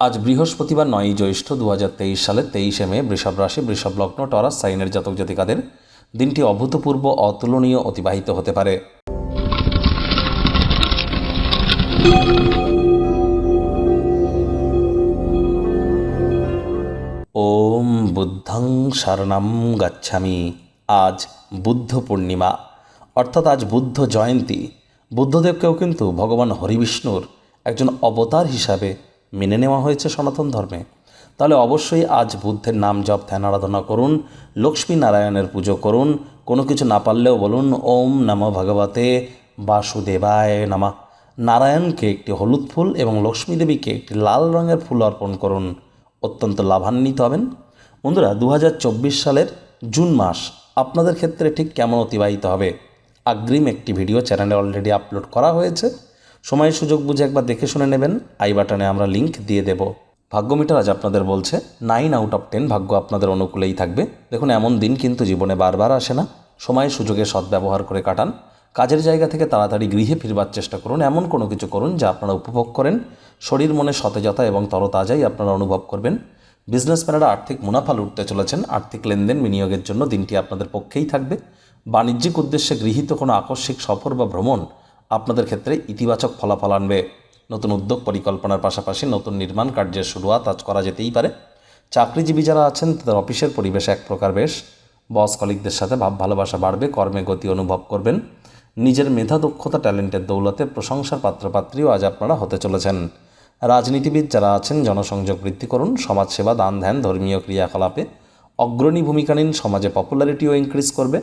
আজ বৃহস্পতিবার নয়ই জ্যৈষ্ঠ দু হাজার তেইশ সালের তেইশে মে বৃষভ রাশি, বৃষভ লগ্ন, টরাস, সাইনের জাতক জাতিকাদের দিনটি অভূতপূর্ব, অতুলনীয় অতিবাহিত হতে পারে। ওম বুদ্ধং শরণম গচ্ছামি। আজ বুদ্ধ পূর্ণিমা, অর্থাৎ আজ বুদ্ধ জয়ন্তী। বুদ্ধদেবকেও কিন্তু ভগবান হরিবিষ্ণুর একজন অবতার হিসাবে মেনে নেওয়া হয়েছে সনাতন ধর্মে। তাহলে অবশ্যই আজ বুদ্ধের নাম জপ, ধ্যান, আরাধনা করুন, লক্ষ্মী নারায়ণের পুজো করুন, কোনো কিছু না পারলেও বলুন, ওম নম ভগবতে বাসুদেবায় নামা। নারায়ণকে একটি হলুদ ফুল এবং লক্ষ্মী দেবীকে একটি লাল রঙের ফুল অর্পণ করুন, অত্যন্ত লাভান্বিত হবেন। বন্ধুরা দু হাজার চব্বিশ সালের জুন মাস আপনাদের ক্ষেত্রে ঠিক কেমন অতিবাহিত হবে? আগ্রিম একটি ভিডিও চ্যানেলে অলরেডি আপলোড করা হয়েছে। সময় সুযোগ বুঝে একবার দেখে শুনে নেবেন। আই বাটনে আমরা লিংক দিয়ে দেব। ভাগ্যমিটার আজ আপনাদের বলছে নাইন আউট অফ টেন ভাগ্য আপনাদের অনুকূলেই থাকবে। দেখুন, এমন দিন কিন্তু জীবনে বারবার আসে না। সময় সুযোগে সদ্ব্যবহার করে কাটান। কাজের জায়গা থেকে তাড়াতাড়ি গৃহে ফিরবার চেষ্টা করুন। এমন কোনো কিছু করুন যা আপনারা উপভোগ করেন। শরীর, মনে সতেজতা এবং তরতাজাই আপনারা অনুভব করবেন। বিজনেসম্যানেরা আর্থিক মুনাফা লুটতে চলেছেন। আর্থিক লেনদেন বিনিয়োগের জন্য দিনটি আপনাদের পক্ষেই থাকবে। বাণিজ্যিক উদ্দেশ্যে গৃহীত কোনো আকস্মিক সফর বা ভ্রমণ আপনাদের ক্ষেত্রে ইতিবাচক ফলাফল আনবে। নতুন উদ্যোগ পরিকল্পনার পাশাপাশি নতুন নির্মাণ কার্যের শুরুয়াত আজ করা যেতেই পারে। চাকরিজীবী যারা আছেন, তাদের অফিসের পরিবেশ এক প্রকার বেশ। বস কলিকদের সাথে ভাব ভালোবাসা বাড়বে, কর্মে গতি অনুভব করবেন। নিজের মেধা, দক্ষতা, ট্যালেন্টের দৌলতে প্রশংসার পাত্রপাত্রীও আজ আপনারা হতে চলেছেন। রাজনীতিবিদ যারা আছেন, জনসংযোগ বৃদ্ধি করুন, সমাজসেবা, দান ধ্যান, ধর্মীয় ক্রিয়াকলাপে অগ্রণী ভূমিকা নিন, সমাজে পপুলারিটিও ইনক্রিজ করবে।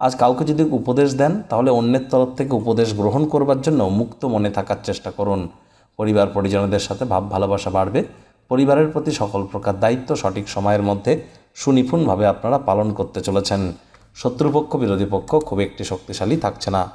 আজ কাউকে যদি উপদেশ দেন, তাহলে অন্যের তরফ থেকে উপদেশ গ্রহণ করবার জন্য মুক্ত মনে থাকার চেষ্টা করুন। পরিবার পরিজনদের সাথে ভাব ভালোবাসা বাড়বে। পরিবারের প্রতি সকল প্রকার দায়িত্ব সঠিক সময়ের মধ্যে সুনিপুণভাবে আপনারা পালন করতে চলেছেন। শত্রুপক্ষ, বিরোধী পক্ষ খুব একটি শক্তিশালী থাকছে না।